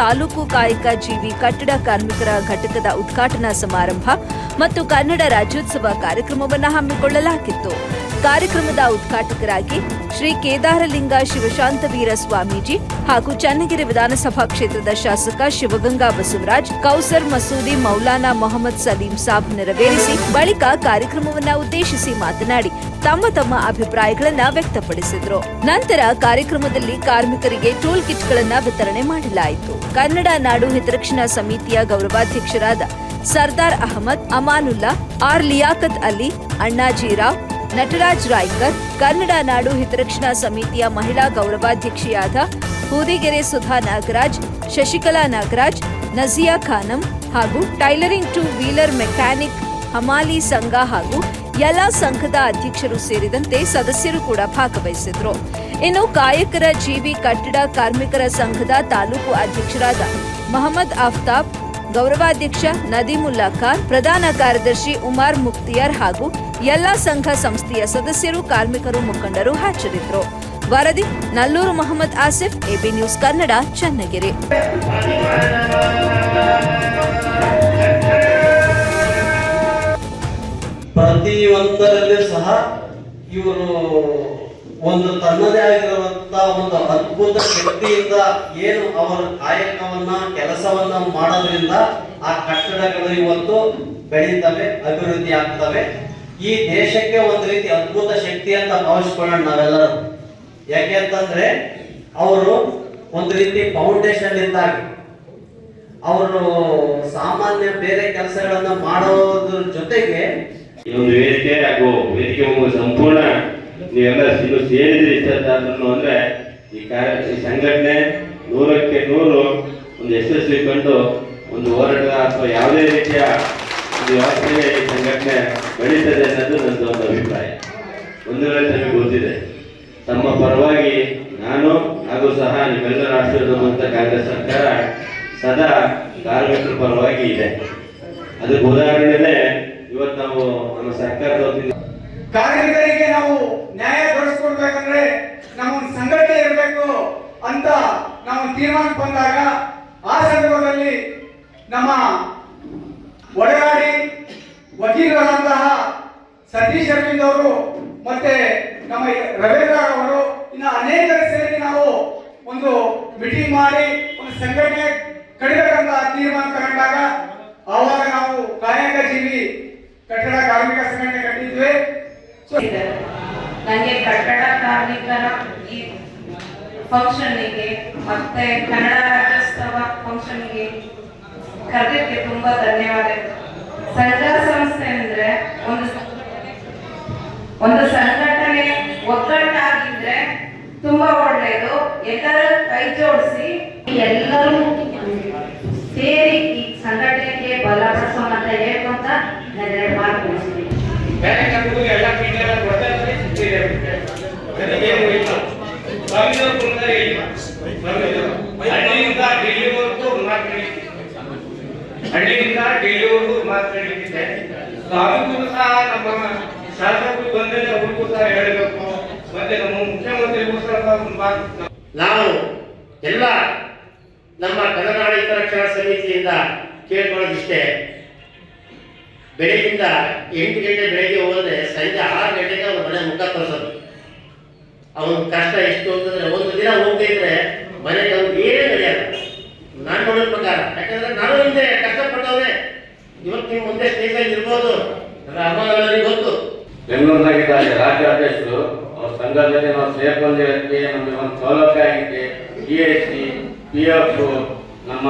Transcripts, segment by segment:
ತಾಲೂಕು ಕಾಯಕ ಜೀವಿ ಕಟ್ಟಡ ಕಾರ್ಮಿಕರ ಘಟಕದ ಉದ್ಘಾಟನಾ ಸಮಾರಂಭ ಮತ್ತು ಕನ್ನಡ ರಾಜ್ಯೋತ್ಸವ ಕಾರ್ಯಕ್ರಮವನ್ನು ಹಮ್ಮಿಕೊಳ್ಳಲಾಗಿತ್ತು. ಕಾರ್ಯಕ್ರಮದ ಉದ್ಘಾಟಕರಾಗಿ ಶ್ರೀ ಕೇದಾರಲಿಂಗ ಶಿವಶಾಂತವೀರ ಸ್ವಾಮೀಜಿ ಹಾಗೂ ಚನ್ನಗಿರಿ ವಿಧಾನಸಭಾ ಕ್ಷೇತ್ರದ ಶಾಸಕ ಶಿವಗಂಗಾ ಬಸವರಾಜ್, ಕೌಸರ್ ಮಸೂದಿ ಮೌಲಾನಾ ಮೊಹಮ್ಮದ್ ಸಲೀಂ ಸಾಬ್ ನೆರವೇರಿಸಿ ಬಳಿಕ ಕಾರ್ಯಕ್ರಮವನ್ನ ಉದ್ದೇಶಿಸಿ ಮಾತನಾಡಿ ತಮ್ಮ ತಮ್ಮ ಅಭಿಪ್ರಾಯಗಳನ್ನು ವ್ಯಕ್ತಪಡಿಸಿದರು. ನಂತರ ಕಾರ್ಯಕ್ರಮದಲ್ಲಿ ಕಾರ್ಮಿಕರಿಗೆ ಟೂಲ್ ಕಿಟ್ಗಳನ್ನು ವಿತರಣೆ ಮಾಡಲಾಯಿತು. ಕನ್ನಡ ನಾಡು ಹಿತರಕ್ಷಣಾ ಸಮಿತಿಯ ಗೌರವಾಧ್ಯಕ್ಷರಾದ ಸರ್ದಾರ್ ಅಹಮದ್ ಅಮಾನುಲ್ಲಾ, ಆರ್ ಲಿಯಾಕತ್ ಅಲಿ, ಅಣ್ಣಾಜಿರಾವ್ ನಟರಾಜ್ ರಾಯ್ಕರ್, ಕನ್ನಡ ನಾಡು ಹಿತರಕ್ಷಣಾ ಸಮಿತಿಯ ಮಹಿಳಾ ಗೌರವಾಧ್ಯಕ್ಷೆಯಾದ ಹೂದಿಗೆರೆ ಸುಧಾ ನಾಗರಾಜ್, ಶಶಿಕಲಾ ನಾಗರಾಜ್ ನಜಿಯಾ ಖಾನಂ ಹಾಗೂ ಟೈಲರಿಂಗ್ ಟು ವೀಲರ್ ಮೆಕ್ಯಾನಿಕ್ ಹಮಾಲಿ ಸಂಘ ಹಾಗೂ ಎಲ್ಲ ಸಂಘದ ಅಧ್ಯಕ್ಷರು ಸೇರಿದಂತೆ ಸದಸ್ಯರು ಕೂಡ ಭಾಗವಹಿಸಿದ್ರು. ಇನ್ನು ಕಾಯಕರ ಜೀವಿ ಕಟ್ಟಡ ಕಾರ್ಮಿಕರ ಸಂಘದ ತಾಲೂಕು ಅಧ್ಯಕ್ಷರಾದ ಮಹಮ್ಮದ್ ಆಫ್ತಾಬ್ ಗೌರವಾಧ್ಯಕ್ಷ ನದೀಮುಲ್ಲಾ ಖಾನ್, ಪ್ರಧಾನ ಕಾರ್ಯದರ್ಶಿ ಉಮಾರ್ ಮುಕ್ತಿಯಾರ್ ಹಾಗೂ ಎಲ್ಲಾ ಸಂಘ ಸಂಸ್ಥೆಯ ಸದಸ್ಯರು, ಕಾರ್ಮಿಕರು, ಮುಖಂಡರು ಹಾಜರಿದ್ದರು. ವರದಿ, ನಲ್ಲೂರು ಮೊಹಮ್ಮದ್ ಆಸಿಫ್, ಎಬಿ ನ್ಯೂಸ್ ಕನ್ನಡ, ಚನ್ನಗಿರಿ. ಪ್ರತಿಯೊಂದರಲ್ಲೂ ಸಹ ಇವರು ಒಂದು ತನ್ನದೇ ಆಗಿರುವಂತ ಒಂದು ಅದ್ಭುತ ಶಕ್ತಿಯಿಂದ ಏನು ಅವರ ಕಾಯಕವನ್ನ, ಕೆಲಸವನ್ನ ಮಾಡೋದ್ರಿಂದ ಆ ಕಟ್ಟಡಗಳು ಇವತ್ತು ಬೆಳೀತವೆ, ಅಭಿವೃದ್ಧಿ ಆಗ್ತವೆ. ಈ ದೇಶಕ್ಕೆ ಒಂದು ರೀತಿ ಅದ್ಭುತ ಶಕ್ತಿ ಅಂತ ಭಾವಿಸ್ಕೊಳ್ಳೋಣ ನಾವೆಲ್ಲರೂ. ಯಾಕೆ ಅಂತಂದ್ರೆ, ಅವರು ಒಂದು ರೀತಿ ಫೌಂಡೇಶನ್ ಇದ್ದಾಗ, ಅವರು ಸಾಮಾನ್ಯ ಬೇರೆ ಕೆಲಸಗಳನ್ನ ಮಾಡೋದ್ರ ಜೊತೆಗೆ ಒಂದು ವೇದಿಕೆ ಹಾಗೂ ವೇದಿಕೆ ಸಂಪೂರ್ಣ ನೀವೆಲ್ಲ ಇನ್ನು ಸೇರಿದ್ರೆ ಇಷ್ಟೊತ್ತಾದ್ರೂ ಅಂದ್ರೆ ಈ ಕಾರ್ಯ, ಈ ಸಂಘಟನೆ ನೂರಕ್ಕೆ ನೂರು ಒಂದು ಯಶಸ್ವಿ ಕಂಡು ಒಂದು ಹೋರಾಟ ಅಥವಾ ಯಾವುದೇ ರೀತಿಯ ಒಂದು ವ್ಯವಸ್ಥೆ ಈ ಸಂಘಟನೆ ಬೆಳೀತದೆ ಅನ್ನೋದು ನನ್ನ ಒಂದು ಅಭಿಪ್ರಾಯ. ಒಂದು ವೇಳೆ ತಮಗೆ ಗೊತ್ತಿದೆ. ತಮ್ಮ ಪರವಾಗಿ ನಾನು ಹಾಗೂ ಸಹ ನಿಮ್ಮೆಲ್ಲರ ಆಶೀರ್ವಾದ ಕಾಂಗ್ರೆಸ್ ಸರ್ಕಾರ ಸದಾ ಕಾರ್ಮಿಕರ ಪರವಾಗಿ ಇದೆ. ಅದಕ್ಕೆ ಉದಾಹರಣೆನೇ ಇವತ್ತು ನಾವು ನಮ್ಮ ಸರ್ಕಾರದ ಕಾರ್ಮಿಕರಿಗೆ ನಾವು ನ್ಯಾಯ ದೊರಕಿಸ್ಕೊಡ್ಬೇಕಂದ್ರೆ ನಮ್ಮ ಸಂಘಟನೆ ಇರಬೇಕು ಅಂತ ನಾವು ತೀರ್ಮಾನ ಬಂದಾಗ ಆ ಸಂದರ್ಭದಲ್ಲಿ ನಮ್ಮ ಒಡಗಾಡಿ ವಕೀಲರಾದಂತಹ ಸತೀಶ್ ಅರವಿಂದ್ ಅವರು ಮತ್ತೆ ನಮ್ಮ ರವೀಂದ್ರ ಅವರು ಇನ್ನು ಅನೇಕರ ಸೇರಿ ನಾವು ಒಂದು ಮೀಟಿಂಗ್ ಮಾಡಿ ಒಂದು ಸಂಘಟನೆ ಕಡಿಬೇಕಂತ ತೀರ್ಮಾನ ತಗೊಂಡಾಗ ಆವಾಗ ನಾವು ಕಾಯಕ ಜೀವಿ ಕಟ್ಟಡ ಕಾರ್ಮಿಕ ಸಂಘಟನೆ ಕಟ್ಟಿದ್ವಿ. ನನಗೆ ಕಟ್ಟಡ ಕಾರ್ಮಿಕರ ಈ ಫಂಕ್ಷನ್ಗೆ ಮತ್ತೆ ಕನ್ನಡ ರಾಜ್ಯೋತ್ಸವ ಫಂಕ್ಷನ್ಗೆ ಕರೆದಕ್ಕೆ ತುಂಬಾ ಧನ್ಯವಾದಗಳು ಸಂಘ ಸಂಸ್ಥೆ ಅಂದ್ರೆ ಒಂದು ಒಂದು ಸಂಘಟನೆ ಒಗ್ಗಟ್ಟಾಗಿದ್ರೆ ತುಂಬಾ ಒಳ್ಳೆಯದು ಎಲ್ಲರೂ ಕೈ ಜೋಡಿಸಿ ಎಲ್ಲರೂ ಸೇರಿ ಈ ಸಂಘಟನೆಗೆ ಬಲಪಡಿಸೋಣ ಅಂತ ಹೇಳ್ಕೊಂತ ನಾನು ಹಳ್ಳಿಯಿಂದ ಡೆಲ್ಲಿವರೆಗೂ ಮಾತಾಡಿದ್ದೆ ಹಳ್ಳಿಯಿಂದ ಸಹ ನಮ್ಮ ಶಾಸಕರು ಬಂದರೆ ಅವ್ರಿಗೂ ಸಹ ಹೇಳಬೇಕು. ಮತ್ತೆ ನಮ್ಮ ಮುಖ್ಯಮಂತ್ರಿಗೂ ಸಹ ನಾವು ಎಲ್ಲ ನಮ್ಮ ಕನ್ನಡ ರಕ್ಷಣಾ ಸಮಿತಿಯಿಂದ ಕೇಳ್ಕೊಳ್ಳೋದಿಷ್ಟೇ. ಬೆಳಗಿಂದ ಎಂಟು ಗಂಟೆ ಬೆಳಗ್ಗೆ ಹೋದ್ರೆ ಸಂಜೆ ಆರು ಗಂಟೆಗೆ ಅವ್ರ ಮನೆ ಮುಖ ತೋರಿಸೋದು. ಅವನ ಕಷ್ಟ ಎಷ್ಟು ಅಂತಂದ್ರೆ ಒಂದು ದಿನ ಹೋಗ್ತಾ ಇದ್ರೆ ಮನೆಗೆ ಅವ್ನು ಏನೇ ನಡೆಯಲ್ಲ ನಾನು ನೋಡಿದ ಪ್ರಕಾರ. ಯಾಕಂದ್ರೆ ನಾನು ಹಿಂದೆ ಕಷ್ಟಪಟ್ಟವ್ರೆ ಇವತ್ತು ನೀವು ಮುಂದೆ ಸ್ಟೇಜಲ್ಲಿ ಇರ್ಬೋದು ನನ್ನ ಅಮ್ಮನವರಿಗೆ ಗೊತ್ತು ಬೆಂಗಳೂರಿನಾಗಿದ್ದ ರಾಜ್ಯಾಧ್ಯಕ್ಷರು ಅವ್ರ ಸಂಘದಲ್ಲಿ ನಾವು ಸೇರ್ಕೊಂಡಿರೋಕ್ಕೆ ನಮಗೆ ಒಂದು ಸೌಲಭ್ಯ ಆಗಿದೆ G S T P F ನಮ್ಮ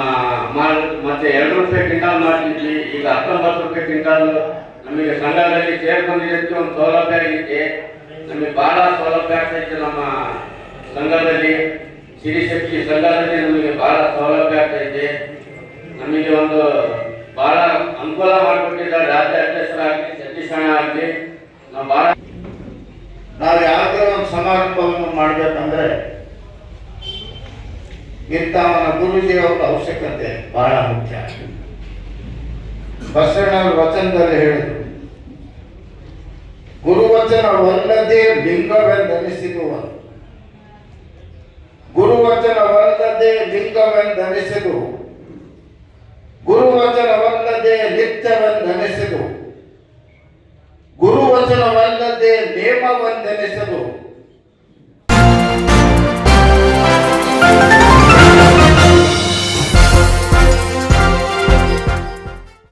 ಮತ್ತೆ ಎರಡು ರೂಪಾಯಿ ಕ್ವಿಂಟಾಲ್ ಮಾಡ್ತಿದ್ವಿ. ಈಗ ಹತ್ತೊಂಬತ್ತು ರೂಪಾಯಿ ಕ್ವಿಂಟಾಲ್ ನಮಗೆ ಸಂಘದಲ್ಲಿ ಸೇರ್ಕೊಂಡಿರೋಕ್ಕೆ ಒಂದು ಸೌಲಭ್ಯ ಆಗಿದೆ ನಮಗೆ ಬಹಳ ಸೌಲಭ್ಯ ಆಗ್ತೈತೆ ನಮ್ಮ ಸಂಘದಲ್ಲಿ ಸಿರಿಶಕ್ತಿ ಸಂಘದಲ್ಲಿ ನಮಗೆ ಬಹಳ ಸೌಲಭ್ಯ ಆಗ್ತೈತೆ. ನಮಗೆ ಒಂದು ಬಹಳ ಅನುಕೂಲ ಮಾಡಿಕೊಟ್ಟಿದ್ದಾರೆ ರಾಜ್ಯಾಧ್ಯಕ್ಷರಾಗಲಿ ಆಗಲಿ ಸತೀಶಣ್ಣ ಆಗಲಿ. ನಾವು ಬಹಳ ನಾವು ಯಾವುದೇ ಒಂದು ಸಮಾರಂಭವನ್ನು ಮಾಡಬೇಕಂದ್ರೆ ಇಂಥವನ ಗುರುಜಿಯವರ ಅವಶ್ಯಕತೆ ಬಹಳ ಮುಖ್ಯ. ಬಸವಣ್ಣವ್ರ ವಚನದಲ್ಲಿ ಹೇಳಿದರು. ಗುರುವಚನವಲ್ಲದೆ ಲಿಂಗವೆಂದೆನಿಸಿದುವ ಗುರುವಚನವಲ್ಲದೆ ಲಿಂಗ ಲಿಂಗವೆಂದೆನಿಸಿದು ಗುರುವಚನವಲ್ಲದೆ ನಿತ್ಯವೆಂದೆನಿಸಿದು ಗುರುವಚನವಲ್ಲದೆ ನೇಮವೆಂದೆನಿಸದು